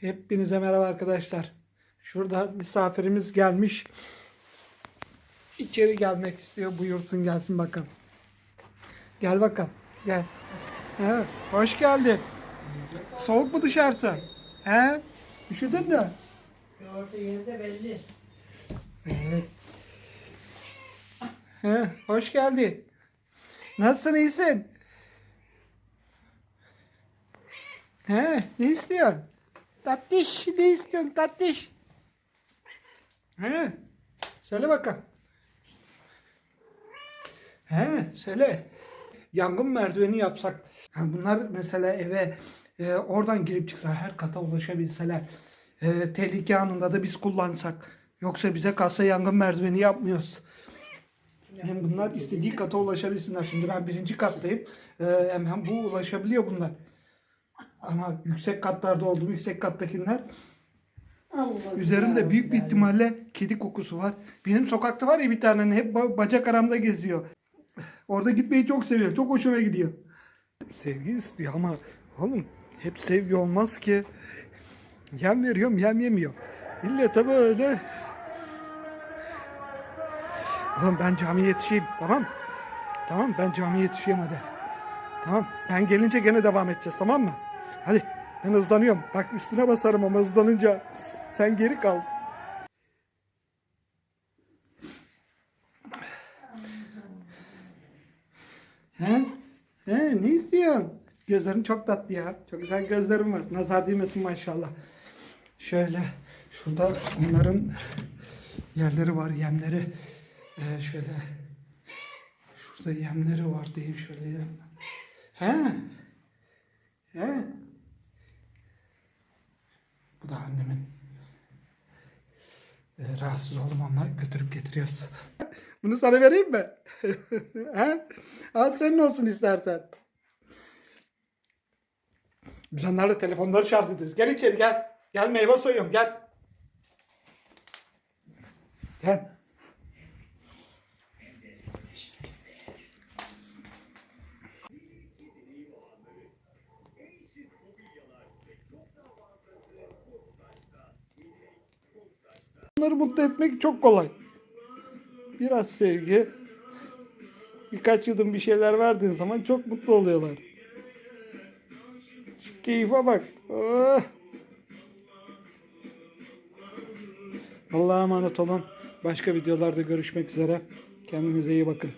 Hepinize merhaba arkadaşlar. Şurada misafirimiz gelmiş. İçeri gelmek istiyor. Buyursun gelsin bakalım. Gel bakalım. Gel. He, hoş geldin. Soğuk mu dışarısı? He? Üşüdün mü? Orta yerde belli. Evet. He, hoş geldin. Nasılsın iyisin? He, ne istiyorsun? Tatlış, ne istiyorsun tatlış? He, söyle bakalım. He, söyle. Yangın merdiveni yapsak. Ha, bunlar mesela eve e, oradan girip çıksa her kata ulaşabilseler. E, tehlike anında da biz kullansak. Yoksa bize kalsa yangın merdiveni yapmıyoruz. Hem bunlar istediği kata ulaşabilsinler. Şimdi ben birinci kattayım. E, hemen bu ulaşabiliyor bunlar. Ama yüksek katlarda olduğum yüksek kattakiler Allah Üzerimde büyük bir ihtimalle kedi kokusu var. Benim sokakta var ya bir tane hep ba- bacak aramda geziyor. Orada gitmeyi çok seviyor. Çok hoşuma gidiyor. Sevgi istiyor ama oğlum hep sevgi olmaz ki. Yem veriyorum yem yemiyor. İlle tabi öyle. Oğlum ben camiye yetişeyim tamam Tamam ben camiye yetişeyim hadi. Tamam ben gelince gene devam edeceğiz tamam mı? Hadi ben hızlanıyorum. Bak üstüne basarım ama hızlanınca sen geri kal. He? He ne istiyorsun? Gözlerin çok tatlı ya. Çok güzel gözlerin var. Nazar değmesin maşallah. Şöyle şurada onların yerleri var, yemleri. Ee, şöyle şurada yemleri var diyeyim şöyle. He? He? Da annemin. Ee, rahatsız oldum onunla götürüp getiriyoruz. Bunu sana vereyim mi? He? Al senin olsun istersen. Biz onlarla telefonları şarj ediyoruz. Gel içeri gel. Gel meyve soyuyorum gel. Gel. Onları mutlu etmek çok kolay. Biraz sevgi, birkaç yudum bir şeyler verdiğin zaman çok mutlu oluyorlar. Şu keyfe bak. Oh. Allah'a emanet olun. Başka videolarda görüşmek üzere. Kendinize iyi bakın.